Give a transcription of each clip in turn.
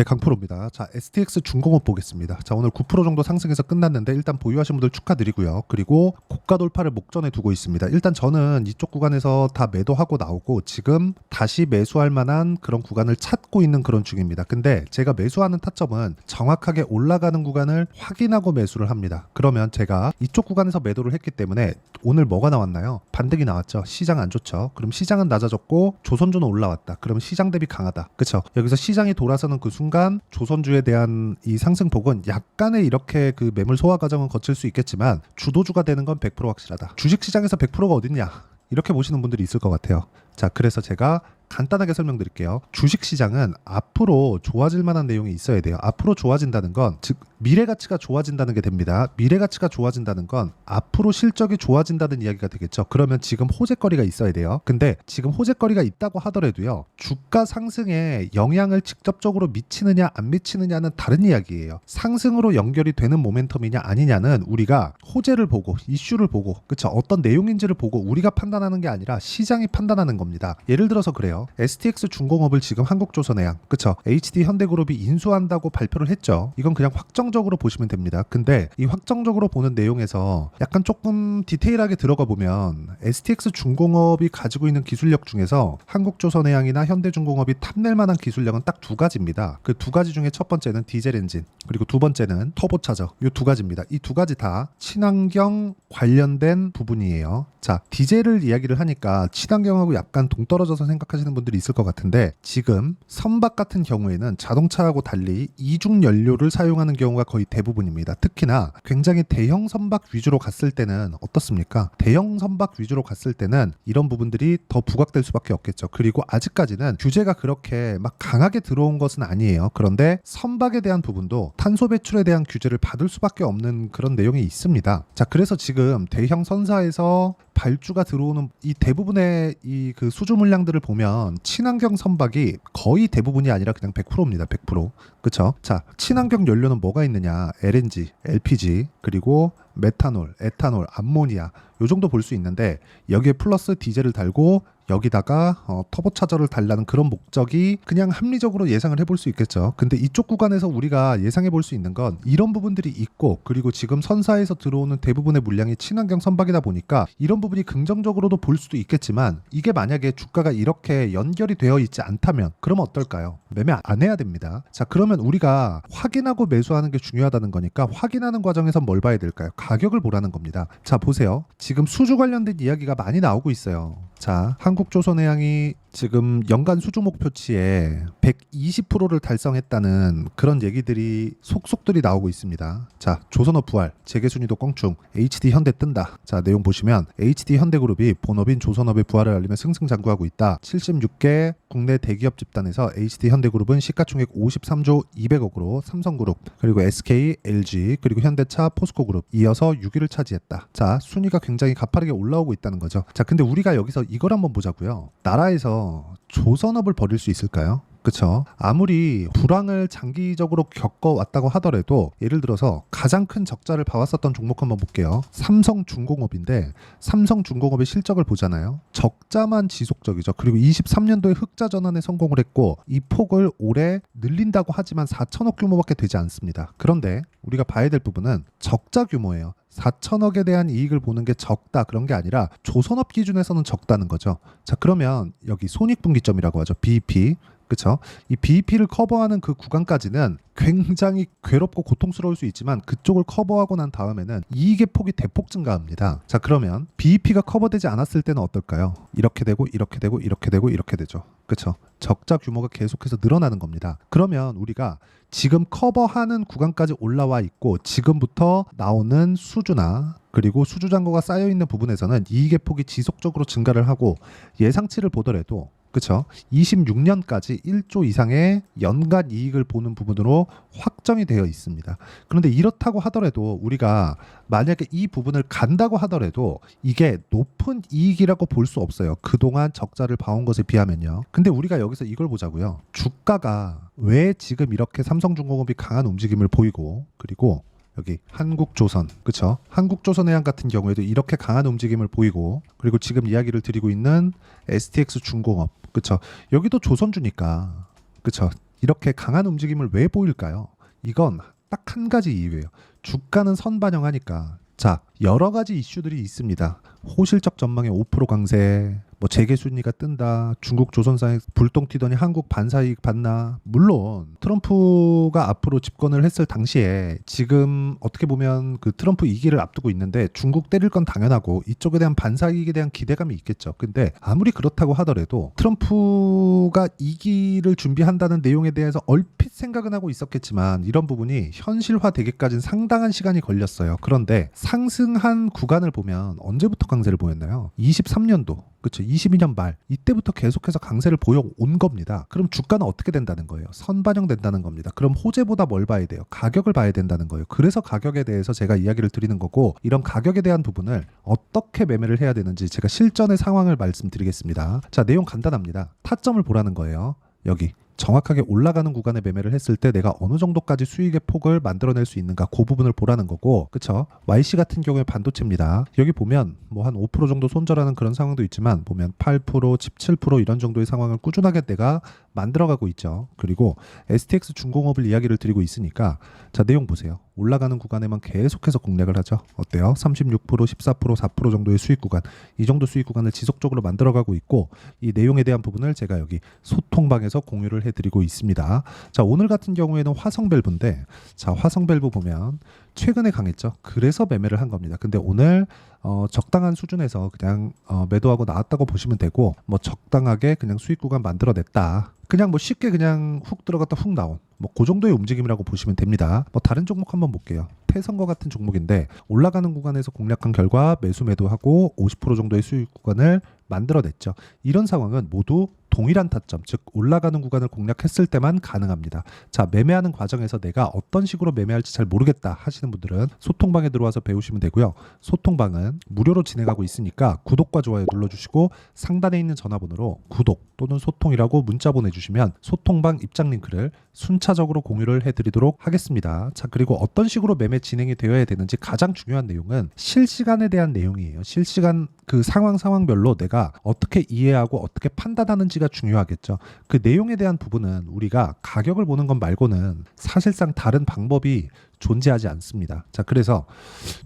네, 강프로입니다. 자, STX 중공업 보겠습니다. 자, 오늘 9% 정도 상승해서 끝났는데 일단 보유하신 분들 축하드리고요. 그리고 고가 돌파를 목전에 두고 있습니다. 일단 저는 이쪽 구간에서 다 매도하고 나오고 지금 다시 매수할 만한 그런 구간을 찾고 있는 그런 중입니다. 근데 제가 매수하는 타점은 정확하게 올라가는 구간을 확인하고 매수를 합니다. 그러면 제가 이쪽 구간에서 매도를 했기 때문에 오늘 뭐가 나왔나요? 반등이 나왔죠. 시장 안 좋죠. 그럼 시장은 낮아졌고 조선주는 올라왔다. 그러면 시장 대비 강하다. 그렇죠? 여기서 시장이 돌아서는 그 순간 조선주에 대한 이 상승폭은 약간의 이렇게 그 매물 소화 과정은 거칠 수 있겠지만 주도주가 되는 건 100% 확실하다. 주식 시장에서 100%가 어딨냐? 이렇게 보시는 분들이 있을 것 같아요. 자, 그래서 제가 간단하게 설명드릴게요. 주식 시장은 앞으로 좋아질 만한 내용이 있어야 돼요. 앞으로 좋아진다는 건, 즉, 미래 가치가 좋아진다는 게 됩니다. 미래 가치가 좋아진다는 건 앞으로 실적이 좋아진다는 이야기가 되겠죠. 그러면 지금 호재거리가 있어야 돼요. 근데 지금 호재거리가 있다고 하더라도요. 주가 상승에 영향을 직접적으로 미치느냐 안 미치느냐는 다른 이야기예요. 상승으로 연결이 되는 모멘텀이냐 아니냐는 우리가 호재를 보고 이슈를 보고 그쵸 어떤 내용인지를 보고 우리가 판단하는 게 아니라 시장이 판단하는 겁니다. 예를 들어서 그래요. STX 중공업을 지금 한국조선해양 그쵸 HD 현대그룹이 인수한다고 발표를 했죠. 이건 그냥 확정적으로 보시면 됩니다. 근데 이 확정적으로 보는 내용에서 약간 조금 디테일하게 들어가 보면 STX 중공업이 가지고 있는 기술력 중에서 한국조선해양이나 현대중공업이 탐낼 만한 기술력은 딱 두 가지입니다. 그 두 가지 중에 첫 번째는 디젤 엔진, 그리고 두 번째는 터보차저. 이 두 가지입니다. 이 두 가지 다 친환경 관련된 부분이에요. 자, 디젤을 이야기를 하니까 친환경하고 약간 동떨어져서 생각하시는 분들이 있을 것 같은데 지금 선박 같은 경우에는 자동차하고 달리 이중 연료를 사용하는 경우가 거의 대부분입니다. 특히나 굉장히 대형 선박 위주로 갔을 때는 어떻습니까? 대형 선박 위주로 갔을 때는 이런 부분들이 더 부각될 수밖에 없겠죠. 그리고 아직까지는 규제가 그렇게 막 강하게 들어온 것은 아니에요. 그런데 선박에 대한 부분도 탄소 배출에 대한 규제를 받을 수밖에 없는 그런 내용이 있습니다. 자, 그래서 지금 대형 선사에서 발주가 들어오는 이 대부분의 이 그 수주 물량들을 보면 친환경 선박이 거의 대부분이 아니라 그냥 100%입니다. 100%. 그쵸? 자, 친환경 연료는 뭐가 있느냐? LNG, LPG, 그리고 메탄올, 에탄올, 암모니아 요 정도 볼 수 있는데 여기에 플러스 디젤을 달고 여기다가 어, 터보차저를 달라는 그런 목적이 그냥 합리적으로 예상을 해볼 수 있겠죠. 근데 이쪽 구간에서 우리가 예상해 볼 수 있는 건 이런 부분들이 있고 그리고 지금 선사에서 들어오는 대부분의 물량이 친환경 선박이다 보니까 이런 부분이 긍정적으로도 볼 수도 있겠지만 이게 만약에 주가가 이렇게 연결이 되어 있지 않다면 그러면 어떨까요? 매매 안 해야 됩니다. 자 그러면 우리가 확인하고 매수하는 게 중요하다는 거니까 확인하는 과정에서 뭘 봐야 될까요? 가격을 보라는 겁니다. 자 보세요. 지금 수주 관련된 이야기가 많이 나오고 있어요. 자, 한국조선해양이 지금 연간 수주 목표치에 120%를 달성했다는 그런 얘기들이 속속들이 나오고 있습니다. 자, 조선업 부활, 재계순위도 껑충, HD 현대 뜬다. 자, 내용 보시면 HD 현대그룹이 본업인 조선업의 부활을 알리며 승승장구하고 있다. 76개 국내 대기업 집단에서 HD 현대그룹은 시가총액 53조 200억으로 삼성그룹, 그리고 SK, LG, 그리고 현대차, 포스코그룹 이어서 6위를 차지했다. 자, 순위가 굉장히 가파르게 올라오고 있다는 거죠. 자, 근데 우리가 여기서 이걸 한번 보자고요. 나라에서 조선업을 벌일 수 있을까요? 그쵸. 아무리 불황을 장기적으로 겪어왔다고 하더라도 예를 들어서 가장 큰 적자를 봐왔었던 종목 한번 볼게요. 삼성중공업인데 삼성중공업의 실적을 보잖아요. 적자만 지속적이죠. 그리고 23년도에 흑자 전환에 성공을 했고 이 폭을 올해 늘린다고 하지만 4천억 규모밖에 되지 않습니다. 그런데 우리가 봐야 될 부분은 적자 규모예요. 4천억에 대한 이익을 보는 게 적다 그런 게 아니라 조선업 기준에서는 적다는 거죠. 자 그러면 여기 손익분기점이라고 하죠. BEP 그쵸? 이 BEP를 커버하는 그 구간까지는 굉장히 괴롭고 고통스러울 수 있지만 그쪽을 커버하고 난 다음에는 이익의 폭이 대폭 증가합니다. 자 그러면 BEP가 커버되지 않았을 때는 어떨까요? 이렇게 되고 이렇게 되고 이렇게 되고 이렇게 되죠. 그쵸? 적자 규모가 계속해서 늘어나는 겁니다. 그러면 우리가 지금 커버하는 구간까지 올라와 있고 지금부터 나오는 수주나 그리고 수주 잔고가 쌓여 있는 부분에서는 이익의 폭이 지속적으로 증가를 하고 예상치를 보더라도 그쵸? 26년까지 1조 이상의 연간 이익을 보는 부분으로 확정이 되어 있습니다. 그런데 이렇다고 하더라도 우리가 만약에 이 부분을 간다고 하더라도 이게 높은 이익이라고 볼 수 없어요. 그동안 적자를 봐온 것에 비하면요. 근데 우리가 여기서 이걸 보자고요. 주가가 왜 지금 이렇게 삼성중공업이 강한 움직임을 보이고 그리고 여기 한국조선 그쵸 한국조선해양 같은 경우에도 이렇게 강한 움직임을 보이고 그리고 지금 이야기를 드리고 있는 STX 중공업 그쵸 여기도 조선주니까 그쵸 이렇게 강한 움직임을 왜 보일까요? 이건 딱 한 가지 이유예요. 주가는 선반영하니까. 자, 여러 가지 이슈들이 있습니다. 호실적 전망의 5% 강세, 뭐 재계 순위가 뜬다, 중국 조선사에 불똥 튀더니 한국 반사이익 받나. 물론 트럼프가 앞으로 집권을 했을 당시에 지금 어떻게 보면 그 트럼프 2기를 앞두고 있는데 중국 때릴 건 당연하고 이쪽에 대한 반사이익에 대한 기대감이 있겠죠. 근데 아무리 그렇다고 하더라도 트럼프가 2기를 준비한다는 내용에 대해서 얼핏 생각은 하고 있었겠지만 이런 부분이 현실화 되기까지는 상당한 시간이 걸렸어요. 그런데 상승 한 구간을 보면 언제부터 강세를 보였나요? 23년도 그렇죠. 22년 말 이때부터 계속해서 강세를 보여온 겁니다. 그럼 주가는 어떻게 된다는 거예요? 선반영된다는 겁니다. 그럼 호재보다 뭘 봐야 돼요? 가격을 봐야 된다는 거예요. 그래서 가격에 대해서 제가 이야기를 드리는 거고 이런 가격에 대한 부분을 어떻게 매매를 해야 되는지 제가 실전의 상황을 말씀드리겠습니다. 자, 내용 간단합니다. 타점을 보라는 거예요. 여기 정확하게 올라가는 구간에 매매를 했을 때 내가 어느 정도까지 수익의 폭을 만들어낼 수 있는가 그 부분을 보라는 거고 그쵸? YC 같은 경우에 반도체입니다. 여기 보면 뭐 한 5% 정도 손절하는 그런 상황도 있지만 보면 8% 17% 이런 정도의 상황을 꾸준하게 내가 만들어가고 있죠. 그리고 STX 중공업을 이야기를 드리고 있으니까 자 내용 보세요. 올라가는 구간에만 계속해서 공략을 하죠. 어때요? 36% 14% 4% 정도의 수익 구간. 이 정도 수익 구간을 지속적으로 만들어가고 있고 이 내용에 대한 부분을 제가 여기 소통방에서 공유를 해드리고 있습니다. 자 오늘 같은 경우에는 화성 밸브인데 자 화성 밸브 보면 최근에 강했죠. 그래서 매매를 한 겁니다. 근데 오늘 어, 적당한 수준에서 그냥 어, 매도하고 나왔다고 보시면 되고 뭐 적당하게 그냥 수익 구간 만들어냈다. 그냥 뭐 쉽게 그냥 훅 들어갔다 훅 나온 뭐 그 정도의 움직임이라고 보시면 됩니다. 뭐 다른 종목 한번 볼게요. 패선거 같은 종목인데 올라가는 구간에서 공략한 결과 매수 매도하고 50% 정도의 수익 구간을 만들어냈죠. 이런 상황은 모두 동일한 타점, 즉 올라가는 구간을 공략했을 때만 가능합니다. 자, 매매하는 과정에서 내가 어떤 식으로 매매할지 잘 모르겠다 하시는 분들은 소통방에 들어와서 배우시면 되고요. 소통방은 무료로 진행하고 있으니까 구독과 좋아요 눌러주시고 상단에 있는 전화번호로 구독 또는 소통이라고 문자 보내주시면 소통방 입장 링크를 순차적으로 공유를 해드리도록 하겠습니다. 자, 그리고 어떤 식으로 매매 진행이 되어야 되는지 가장 중요한 내용은 실시간에 대한 내용이에요. 실시간 그 상황 상황별로 내가 어떻게 이해하고 어떻게 판단하는지가 중요하겠죠. 그 내용에 대한 부분은 우리가 가격을 보는 것 말고는 사실상 다른 방법이 존재하지 않습니다. 자, 그래서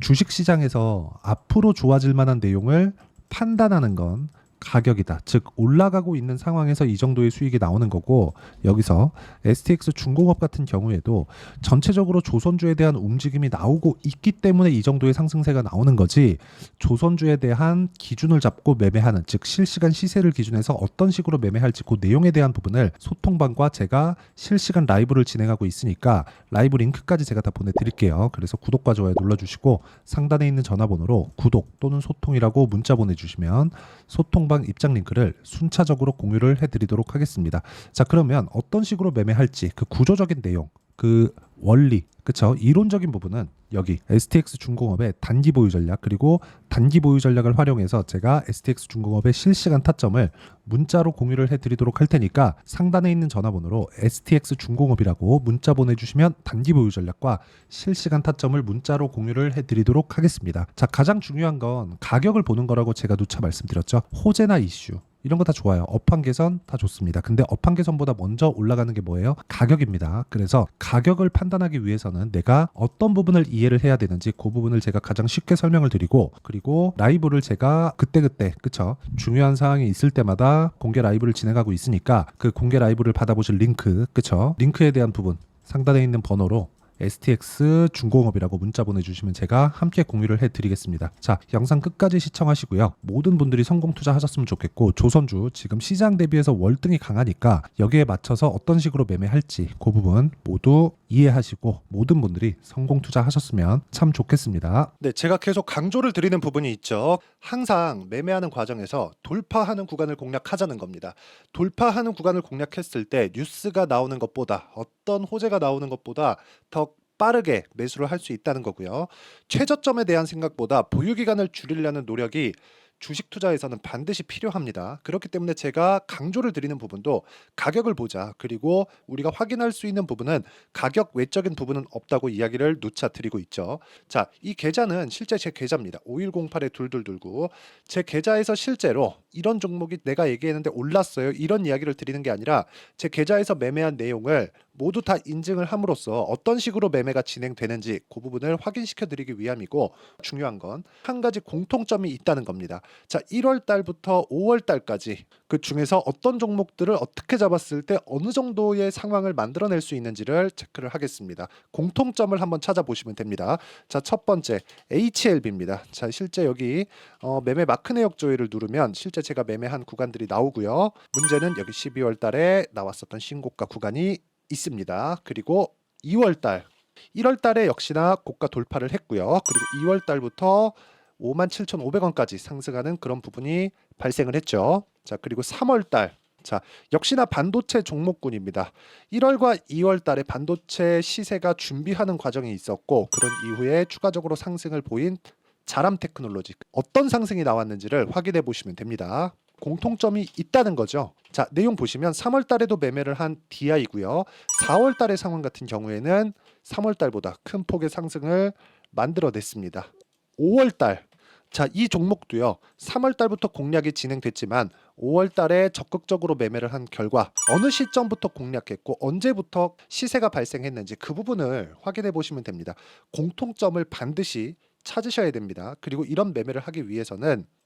주식 시장에서 앞으로 좋아질 만한 내용을 판단하는 건 가격이다. 즉 올라가고 있는 상황에서 이 정도의 수익이 나오는 거고 여기서 STX 중공업 같은 경우에도 전체적으로 조선주에 대한 움직임이 나오고 있기 때문에 이 정도의 상승세가 나오는 거지 조선주에 대한 기준을 잡고 매매하는 즉 실시간 시세를 기준해서 어떤 식으로 매매할지 그 내용에 대한 부분을 소통방과 제가 실시간 라이브를 진행하고 있으니까 라이브 링크까지 제가 다 보내드릴게요. 그래서 구독과 좋아요 눌러주시고 상단에 있는 전화번호로 구독 또는 소통이라고 문자 보내주시면 소통 방 입장 링크를 순차적으로 공유를 해드리도록 하겠습니다. 자 그러면 어떤 식으로 매매할지 그 구조적인 내용 그 원리 그쵸 이론적인 부분은 여기 STX 중공업의 단기 보유 전략 그리고 단기 보유 전략을 활용해서 제가 STX 중공업의 실시간 타점을 문자로 공유를 해드리도록 할 테니까 상단에 있는 전화번호로 STX 중공업이라고 문자 보내주시면 단기 보유 전략과 실시간 타점을 문자로 공유를 해드리도록 하겠습니다. 자 가장 중요한 건 가격을 보는 거라고 제가 누차 말씀드렸죠. 호재나 이슈 이런 거 다 좋아요. 업황 개선 다 좋습니다. 근데 업황 개선보다 먼저 올라가는 게 뭐예요? 가격입니다. 그래서 가격을 판단하기 위해서는 내가 어떤 부분을 이해를 해야 되는지 그 부분을 제가 가장 쉽게 설명을 드리고 그리고 라이브를 제가 그때그때 그쵸? 중요한 사항이 있을 때마다 공개 라이브를 진행하고 있으니까 그 공개 라이브를 받아보실 링크 그쵸? 링크에 대한 부분 상단에 있는 번호로 STX 중공업이라고 문자 보내주시면 제가 함께 공유를 해드리겠습니다. 자, 영상 끝까지 시청하시고요. 모든 분들이 성공 투자하셨으면 좋겠고 조선주 지금 시장 대비해서 월등히 강하니까 여기에 맞춰서 어떤 식으로 매매할지 그 부분 모두 이해하시고 모든 분들이 성공 투자하셨으면 참 좋겠습니다. 네, 제가 계속 강조를 드리는 부분이 있죠. 항상 매매하는 과정에서 돌파하는 구간을 공략하자는 겁니다. 돌파하는 구간을 공략했을 때 뉴스가 나오는 것보다 어떤 호재가 나오는 것보다 더 빠르게 매수를 할 수 있다는 거고요. 최저점에 대한 생각보다 보유 기간을 줄이려는 노력이 주식 투자에서는 반드시 필요합니다. 그렇기 때문에 제가 강조를 드리는 부분도 가격을 보자. 그리고 우리가 확인할 수 있는 부분은 가격 외적인 부분은 없다고 이야기를 누차 드리고 있죠. 자, 이 계좌는 실제 제 계좌입니다. 5108에 둘둘둘구. 제 계좌에서 실제로 이런 종목이 내가 얘기했는데 올랐어요. 이런 이야기를 드리는 게 아니라 제 계좌에서 매매한 내용을 모두 다 인증을 함으로써 어떤 식으로 매매가 진행되는지 그 부분을 확인시켜 드리기 위함이고 중요한 건 한 가지 공통점이 있다는 겁니다. 자, 1월 달부터 5월 달까지 그 중에서 어떤 종목들을 어떻게 잡았을 때 어느 정도의 상황을 만들어낼 수 있는지를 체크를 하겠습니다. 공통점을 한번 찾아보시면 됩니다. 자, 첫 번째 HLB입니다. 자, 실제 여기 어, 매매 마크 내역 조회를 누르면 실제 제가 매매한 구간들이 나오고요. 문제는 여기 12월 달에 나왔었던 신고가 구간이 있습니다. 그리고 2월 달 1월 달에 역시나 고가 돌파를 했고요. 그리고 2월 달부터 57,500원까지 상승하는 그런 부분이 발생을 했죠. 자, 그리고 3월 달 자, 역시나 반도체 종목군입니다. 1월과 2월 달에 반도체 시세가 준비하는 과정이 있었고 그런 이후에 추가적으로 상승을 보인 자람 테크놀로지 어떤 상승이 나왔는지를 확인해 보시면 됩니다. 공통점이 있다는 거죠. 자, 내용 보시면 3월 달에도 매매를 한 DI고요. 4월 달의 상황 같은 경우에는 3월 달보다 큰 폭의 상승을 만들어냈습니다. 5월 달 자, 이 종목도요. 3월 달부터 공략이 진행됐지만 5월 달에 적극적으로 매매를 한 결과 어느 시점부터 공략했고 언제부터 시세가 발생했는지 그 부분을 확인해 보시면 됩니다. 공통점을 반드시 찾으셔야 됩니다. 그리고 이런 매매를 하기 위해서는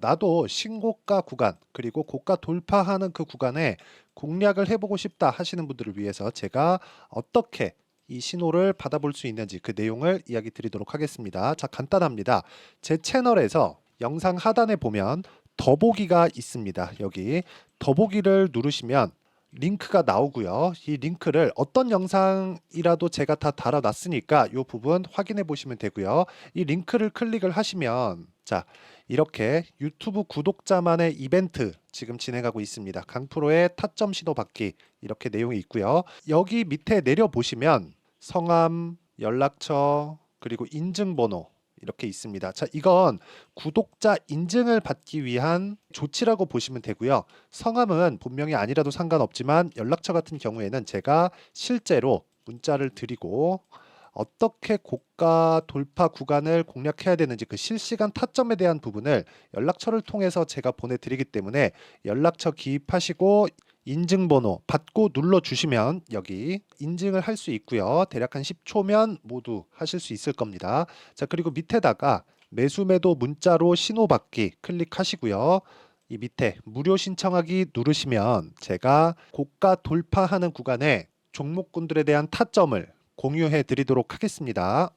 나도 신고가 구간 그리고 고가 돌파하는 그 구간에 공략을 해보고 싶다 하시는 분들을 위해서 제가 어떻게 이 신호를 받아볼 수 있는지 그 내용을 이야기 드리도록 하겠습니다. 자, 간단합니다. 제 채널에서 영상 하단에 보면 더보기가 있습니다. 여기 더보기를 누르시면 링크가 나오고요. 이 링크를 어떤 영상이라도 제가 다 달아놨으니까 이 부분 확인해 보시면 되고요. 이 링크를 클릭을 하시면 자 이렇게 유튜브 구독자만의 이벤트 지금 진행하고 있습니다. 강프로의 타점 신호 받기 이렇게 내용이 있고요. 여기 밑에 내려 보시면 성함, 연락처 그리고 인증번호 이렇게 있습니다. 자, 이건 구독자 인증을 받기 위한 조치라고 보시면 되고요. 성함은 본명이 아니라도 상관없지만 연락처 같은 경우에는 제가 실제로 문자를 드리고 어떻게 고가 돌파 구간을 공략해야 되는지 그 실시간 타점에 대한 부분을 연락처를 통해서 제가 보내드리기 때문에 연락처 기입하시고 인증번호 받고 눌러주시면 여기 인증을 할 수 있고요. 대략 한 10초면 모두 하실 수 있을 겁니다. 자 그리고 밑에다가 매수 매도 문자로 신호 받기 클릭하시고요. 이 밑에 무료 신청하기 누르시면 제가 고가 돌파하는 구간에 종목군들에 대한 타점을 공유해 드리도록 하겠습니다.